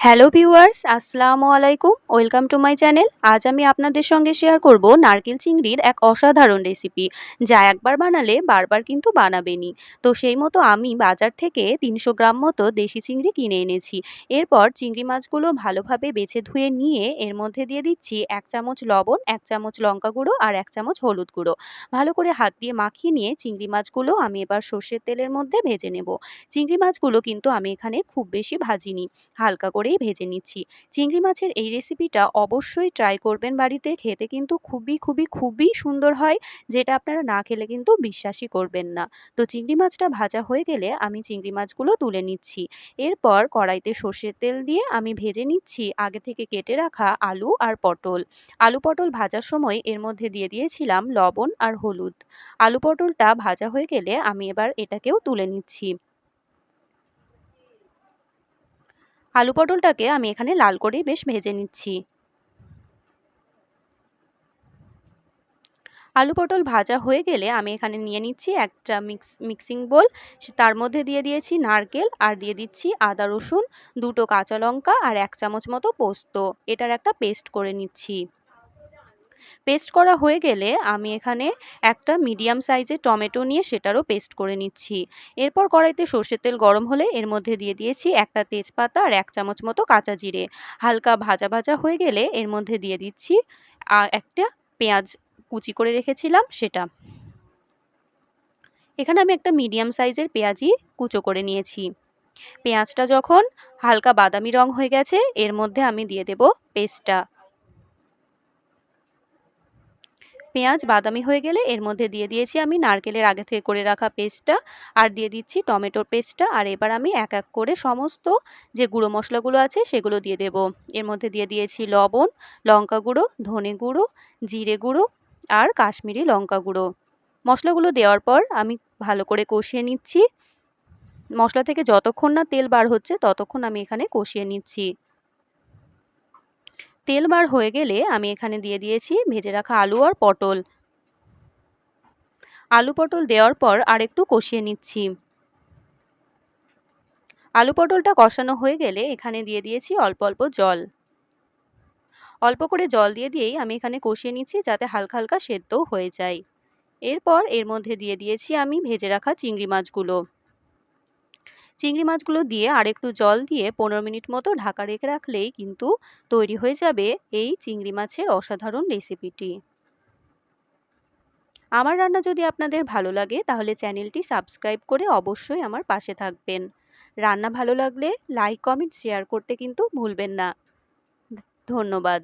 Hello viewers আসসালামু আলাইকুম। Welcome to my channel আজ আমি আপনাদের সঙ্গে শেয়ার করব নারকেল চিংড়ির এক অসাধারণ রেসিপি যা একবার বানালে বারবার কিন্তু বানাবেনই। তো সেই মতো আমি বাজার থেকে তিনশো গ্রাম মতো দেশি চিংড়ি কিনে এনেছি। এরপর চিংড়ি মাছগুলো ভালোভাবে বেছে ধুয়ে নিয়ে এর মধ্যে দিয়ে দিচ্ছি এক চামচ লবণ, এক চামচ লঙ্কা গুঁড়ো আর এক চামচ হলুদ গুঁড়ো। ভালো করে হাত দিয়ে মাখিয়ে নিয়ে চিংড়ি মাছগুলো আমি এবার সর্ষের তেলের মধ্যে ভেজে নেব। চিংড়ি মাছগুলো কিন্তু আমি এখানে খুব বেশি ভাজিনি। হালকা করেই ভেজে নিচ্ছি। চিংড়ি মাছের এই রেসিপিটা অবশ্যই ট্রাই করবেন বাড়িতে। খেতে কিন্তু খুবই খুবই খুবই সুন্দর হয়, যেটা আপনারা না খেলে কিন্তু বিশ্বাসই করবেন না। তো চিংড়ি মাছটা ভাজা হয়ে গেলে আমি চিংড়ি মাছগুলো তুলে নিচ্ছি। এরপর কড়াইতে সর্ষের তেল দিয়ে আমি ভেজে নিচ্ছি আগে থেকে কেটে রাখা আলু আর পটল। আলু পটল ভাজার সময় এর মধ্যে দিয়ে দিয়েছিলাম লবণ আর হলুদ। আলু পটলটা ভাজা হয়ে গেলে আমি এবার এটাকেও তুলে নিচ্ছি। আলু পটলটাকে আমি এখানে লাল করে বেশ ভেজে নিচ্ছি। আলু পটল ভাজা হয়ে গেলে আমি এখানে নিয়ে নিচ্ছি একটা মিক্স, মিক্সিং বোল। তার মধ্যে দিয়ে দিয়েছি নারকেল আর দিয়ে দিচ্ছি আদা, রসুন, দুটো কাঁচা লঙ্কা আর এক চামচ মতো পোস্ত। এটার একটা পেস্ট করে নিচ্ছি। পেস্ট করা হয়ে গেলে আমি এখানে একটা মিডিয়াম সাইজের টমেটো নিয়ে সেটারও পেস্ট করে নিচ্ছি। এরপর কড়াইতে সর্ষের তেল গরম হলে এর মধ্যে দিয়ে দিয়েছি একটা তেজপাতা আর এক চামচ মতো কাঁচা জিরে। হালকা ভাজা ভাজা হয়ে গেলে এর মধ্যে দিয়ে দিচ্ছি একটা পেঁয়াজ কুচি করে রেখেছিলাম সেটা। এখানে আমি একটা মিডিয়াম সাইজের পেঁয়াজই কুচো করে নিয়েছি। পেঁয়াজটা যখন হালকা বাদামি রং হয়ে গেছে, এর মধ্যে আমি দিয়ে দেব পেস্টটা পেঁয়াজ, বাদামি হয়ে গেলে এর মধ্যে দিয়ে দিয়েছি আমি নারকেলের আগে থেকে করে রাখা পেস্টটা আর দিয়ে দিচ্ছি টমেটোর পেস্টটা। আর এবার আমি এক এক করে সমস্ত যে গুঁড়ো মশলাগুলো আছে সেগুলো দিয়ে দেব। এর মধ্যে দিয়ে দিয়েছি লবণ, লঙ্কা গুঁড়ো, ধনে গুঁড়ো, জিরে গুঁড়ো আর কাশ্মীরি লঙ্কা গুঁড়ো। মশলাগুলো দেওয়ার পর আমি ভালো করে কষিয়ে নিচ্ছি। মশলা থেকে যতক্ষণ না তেল বার হচ্ছে ততক্ষণ আমি এখানে কষিয়ে নিচ্ছি। তেল বার হয়ে গেলে আমি এখানে দিয়ে দিয়েছি ভেজে রাখা আলু আর পটল। আলু পটল দেওয়ার পর আর একটু কষিয়ে নিচ্ছি। আলু পটলটা কষানো হয়ে গেলে এখানে দিয়ে দিয়েছি অল্প অল্প জল। অল্প করে জল দিয়ে দিয়েই আমি এখানে কষিয়ে নিচ্ছি যাতে হালকা হালকা সেদ্ধও হয়ে যায়। এরপর এর মধ্যে দিয়ে দিয়েছি আমি ভেজে রাখা চিংড়ি মাছগুলো। চিংড়ি মাছগুলো দিয়ে আর একটু জল দিয়ে পনেরো মিনিট মতো ঢাকা রেখে রাখলেই কিন্তু তৈরি হয়ে যাবে এই চিংড়ি মাছের অসাধারণ রেসিপিটি। আমার রান্না যদি আপনাদের ভালো লাগে তাহলে চ্যানেলটি সাবস্ক্রাইব করে অবশ্যই আমার পাশে থাকবেন। রান্না ভালো লাগলে লাইক, কমেন্ট, শেয়ার করতে কিন্তু ভুলবেন না। ধন্যবাদ।